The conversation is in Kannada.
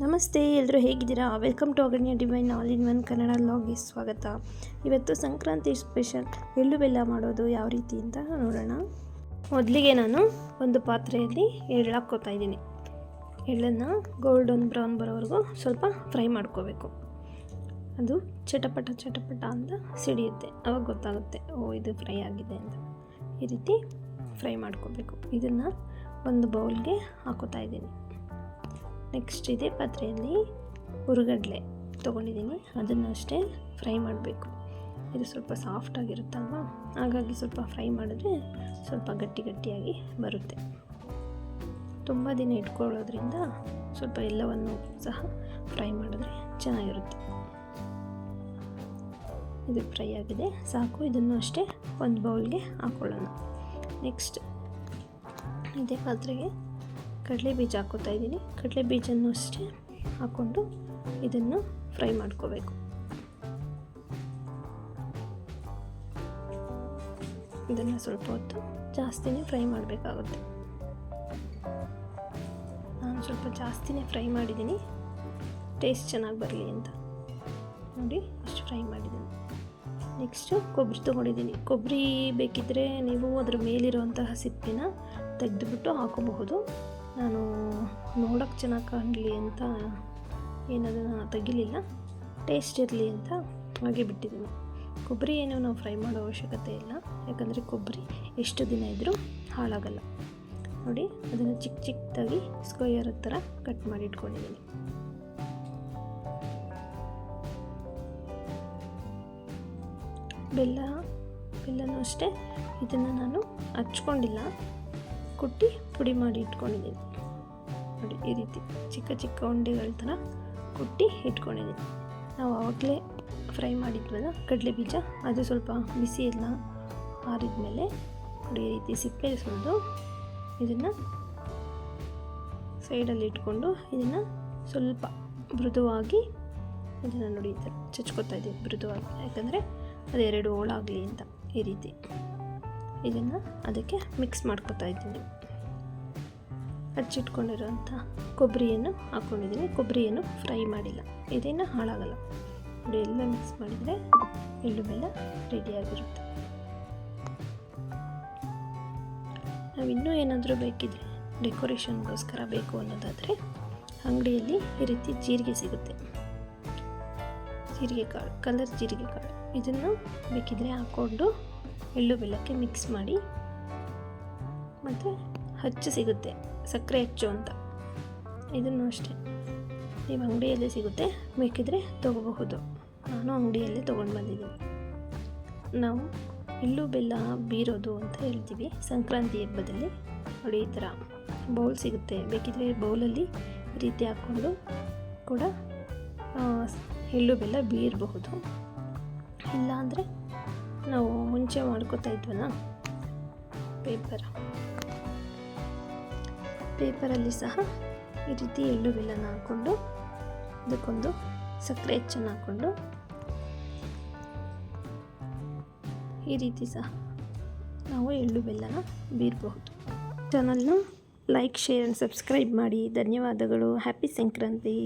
ನಮಸ್ತೆ ಎಲ್ಲರೂ ಹೇಗಿದ್ದೀರಾ? Welcome to Aganya divine all in one Kannada ಲಾಗ್ಗೆ ಸ್ವಾಗತ. ಇವತ್ತು ಸಂಕ್ರಾಂತಿ ಸ್ಪೆಷಲ್ ಎಳ್ಳು ಬೆಲ್ಲ ಮಾಡೋದು ಯಾವ ರೀತಿ ಅಂತ ನೋಡೋಣ. ಮೊದಲಿಗೆ ನಾನು ಒಂದು ಪಾತ್ರೆಯಲ್ಲಿ ಎಳ್ಳು ಹಾಕ್ಕೋತಾ ಇದ್ದೀನಿ. ಎಳ್ಳನ್ನು ಗೋಲ್ಡನ್ ಬ್ರೌನ್ ಬರೋವರೆಗೂ ಸ್ವಲ್ಪ ಫ್ರೈ ಮಾಡ್ಕೋಬೇಕು. ಅದು ಚಟಪಟ ಚಟಪಟ ಅಂತ ಸಿಡಿಯುತ್ತೆ. ಅವಾಗ ಗೊತ್ತಾಗುತ್ತೆ, ಓ, ಇದು ಫ್ರೈ ಆಗಿದೆ ಅಂತ. ಈ ರೀತಿ ಫ್ರೈ ಮಾಡ್ಕೋಬೇಕು. ಇದನ್ನು ಒಂದು ಬೌಲ್ಗೆ ಹಾಕೋತಾ ಇದ್ದೀನಿ. ನೆಕ್ಸ್ಟ್ ಇದೇ ಪಾತ್ರೆಯಲ್ಲಿ ಹುರುಗಡ್ಲೆ ತೊಗೊಂಡಿದ್ದೀನಿ. ಅದನ್ನು ಅಷ್ಟೇ ಫ್ರೈ ಮಾಡಬೇಕು. ಇದು ಸ್ವಲ್ಪ ಸಾಫ್ಟಾಗಿರುತ್ತಲ್ವ ಹಾಗಾಗಿ ಸ್ವಲ್ಪ ಫ್ರೈ ಮಾಡಿದ್ರೆ ಸ್ವಲ್ಪ ಗಟ್ಟಿ ಗಟ್ಟಿಯಾಗಿ ಬರುತ್ತೆ. ತುಂಬ ದಿನ ಇಟ್ಕೊಳ್ಳೋದ್ರಿಂದ ಸ್ವಲ್ಪ ಎಲ್ಲವನ್ನು ಸಹ ಫ್ರೈ ಮಾಡಿದ್ರೆ ಚೆನ್ನಾಗಿರುತ್ತೆ. ಇದು ಫ್ರೈ ಆಗಿದೆ. ಸಾಕು, ಇದನ್ನು ಅಷ್ಟೇ ಒಂದು ಬೌಲ್ಗೆ ಹಾಕ್ಕೊಳ್ಳೋಣ ನೆಕ್ಸ್ಟ್ ಇದೇ ಪಾತ್ರೆಗೆ ಕಡಲೆ ಬೀಜ ಹಾಕೋತಾ ಇದ್ದೀನಿ. ಕಡಲೆ ಬೀಜನೂ ಅಷ್ಟೇ ಹಾಕ್ಕೊಂಡು ಇದನ್ನು ಫ್ರೈ ಮಾಡ್ಕೋಬೇಕು. ಇದನ್ನು ಸ್ವಲ್ಪ ಹೊತ್ತು ಜಾಸ್ತಿನೇ ಫ್ರೈ ಮಾಡಬೇಕಾಗುತ್ತೆ. ನಾನು ಸ್ವಲ್ಪ ಜಾಸ್ತಿನೇ ಫ್ರೈ ಮಾಡಿದ್ದೀನಿ. ಟೇಸ್ಟ್ ಚೆನ್ನಾಗಿ ಬರಲಿ ಅಂತ. ನೋಡಿ, ಅಷ್ಟು ಫ್ರೈ ಮಾಡಿದ್ದೀನಿ. ನೆಕ್ಸ್ಟು ಕೊಬ್ಬರಿ ತೊಗೊಂಡಿದ್ದೀನಿ. ಕೊಬ್ಬರಿ ಬೇಕಿದ್ದರೆ ನೀವು ಅದರ ಮೇಲಿರುವಂತಹ ಸಿಪ್ಪಿನ ತೆಗೆದುಬಿಟ್ಟು ಹಾಕೋಬಹುದು. ನಾನು ನೋಡೋಕ್ಕೆ ಚೆನ್ನಾಗಿ ಕಾಣಲಿ ಅಂತ ಏನದನ್ನು ತೆಗಿಲಿಲ್ಲ. ಟೇಸ್ಟ್ ಇರಲಿ ಅಂತ ಹಾಗೆ ಬಿಟ್ಟಿದ್ದೀನಿ. ಕೊಬ್ಬರಿ ಏನು ನಾವು ಫ್ರೈ ಮಾಡೋ ಅವಶ್ಯಕತೆ ಇಲ್ಲ. ಯಾಕಂದರೆ ಕೊಬ್ಬರಿ ಎಷ್ಟು ದಿನ ಇದ್ದರೂ ಹಾಳಾಗಲ್ಲ. ನೋಡಿ, ಅದನ್ನು ಚಿಕ್ಕ ಚಿಕ್ಕದಾಗಿ ಸ್ಕ್ವಯರ್ ಥರ ಕಟ್ ಮಾಡಿ ಇಟ್ಕೊಂಡಿದ್ದೀನಿ. ಬೆಲ್ಲ, ಬೆಲ್ಲನೂ ಅಷ್ಟೇ. ಇದನ್ನು ನಾನು ಹಚ್ಕೊಂಡಿಲ್ಲ. ಕುಟ್ಟಿ ಪುಡಿ ಮಾಡಿ ಇಟ್ಕೊಂಡಿದ್ದೀನಿ. ನೋಡಿ ಈ ರೀತಿ ಚಿಕ್ಕ ಚಿಕ್ಕ ಉಂಡೆಗಳ ಥರ ಕುಟ್ಟಿ ಇಟ್ಕೊಂಡಿದ್ದೀನಿ. ನಾವು ಆವಾಗಲೇ ಫ್ರೈ ಮಾಡಿದ್ವಲ್ಲ ಕಡಲೆ ಬೀಜ, ಅದು ಸ್ವಲ್ಪ ಬಿಸಿ ಎಲ್ಲ ಆರಿದ ಮೇಲೆ ನೋಡಿ ಈ ರೀತಿ ಸಿಪ್ಪೆ ಸುಲಿದು ಇದನ್ನು ಸೈಡಲ್ಲಿ ಇಟ್ಕೊಂಡು ಇದನ್ನು ಸ್ವಲ್ಪ ಮೃದುವಾಗಿ ಇದನ್ನು ನೋಡಿ ಈ ಥರ ಚಚ್ಕೋತಾ ಇದ್ದೀನಿ ಮೃದುವಾಗಿ, ಯಾಕಂದರೆ ಅದೆರಡು ಹೋಳಾಗಲಿ ಅಂತ ಈ ರೀತಿ. ಇದನ್ನು ಅದಕ್ಕೆ ಮಿಕ್ಸ್ ಮಾಡ್ಕೊತಾ ಇದ್ದೀನಿ. ಹಚ್ಚಿಟ್ಕೊಂಡಿರೋಂಥ ಕೊಬ್ಬರಿಯನ್ನು ಹಾಕ್ಕೊಂಡಿದ್ದೀನಿ. ಕೊಬ್ಬರಿಯನ್ನು ಫ್ರೈ ಮಾಡಿಲ್ಲ. ಇದೇನು ಹಾಳಾಗಲ್ಲ. ನೋಡಿ, ಎಲ್ಲ ಮಿಕ್ಸ್ ಮಾಡಿದರೆ ಎಳ್ಳು ಬೆಲ್ಲ ರೆಡಿಯಾಗಿರುತ್ತೆ ನಾವು ಇನ್ನೂ ಏನಾದರೂ ಬೇಕಿದ್ರೆ ಡೆಕೋರೇಷನ್ಗೋಸ್ಕರ ಬೇಕು ಅನ್ನೋದಾದರೆ ಅಂಗಡಿಯಲ್ಲಿ ಈ ರೀತಿ ಜೀರಿಗೆ ಸಿಗುತ್ತೆ. ಜೀರಿಗೆ ಕಾಳು ಕಲರ್ ಜೀರಿಗೆ ಕಾಳು. ಇದನ್ನು ಬೇಕಿದ್ರೆ ಹಾಕ್ಕೊಂಡು ಎಳ್ಳು ಬೆಲ್ಲಕ್ಕೆ ಮಿಕ್ಸ್ ಮಾಡಿ ಮತ್ತು ಹಚ್ಚು ಸಿಗುತ್ತೆ, ಸಕ್ಕರೆ ಹೆಚ್ಚು ಅಂತ. ಇದನ್ನು ಅಷ್ಟೇ. ನೀವು ಅಂಗಡಿಯಲ್ಲಿ ಸಿಗುತ್ತೆ, ಬೇಕಿದ್ರೆ ತೊಗೋಬಹುದು. ನಾನು ಅಂಗಡಿಯಲ್ಲಿ ತೊಗೊಂಡು ಬಂದಿದ್ದೀನಿ. ನಾವು ಇಲ್ಲೂ ಬೆಲ್ಲ ಬೀರೋದು ಅಂತ ಹೇಳ್ತೀವಿ. ಸಂಕ್ರಾಂತಿ ಹಬ್ಬದಲ್ಲಿ ನೋಡಿ ಈ ಥರ ಬೌಲ್ ಸಿಗುತ್ತೆ. ಬೇಕಿದ್ರೆ ಬೌಲಲ್ಲಿ ಈ ರೀತಿ ಹಾಕ್ಕೊಂಡು ಕೂಡ ಎಳ್ಳು ಬೆಲ್ಲ ಬೀರಬಹುದು. ಇಲ್ಲಾಂದರೆ ನಾವು ಮುಂಚೆ ಮಾಡ್ಕೋತಾ ಇದ್ವಲ್ಲ, ಪೇಪರ್. ಪೇಪರಲ್ಲಿ ಸಹ ಈ ರೀತಿ ಎಳ್ಳು ಬೆಲ್ಲನ ಹಾಕ್ಕೊಂಡು ಅದಕ್ಕೊಂದು ಸಕ್ಕರೆ ಹೆಚ್ಚನ್ನು ಹಾಕ್ಕೊಂಡು ಈ ರೀತಿ ಸಹ ನಾವು ಎಳ್ಳು ಬೆಲ್ಲನ ಬೀರಬಹುದು. ಚಾನಲ್ನ ಲೈಕ್ ಶೇರ್ ಆ್ಯಂಡ್ ಸಬ್ಸ್ಕ್ರೈಬ್ ಮಾಡಿ. ಧನ್ಯವಾದಗಳು. ಹ್ಯಾಪಿ ಸಂಕ್ರಾಂತಿ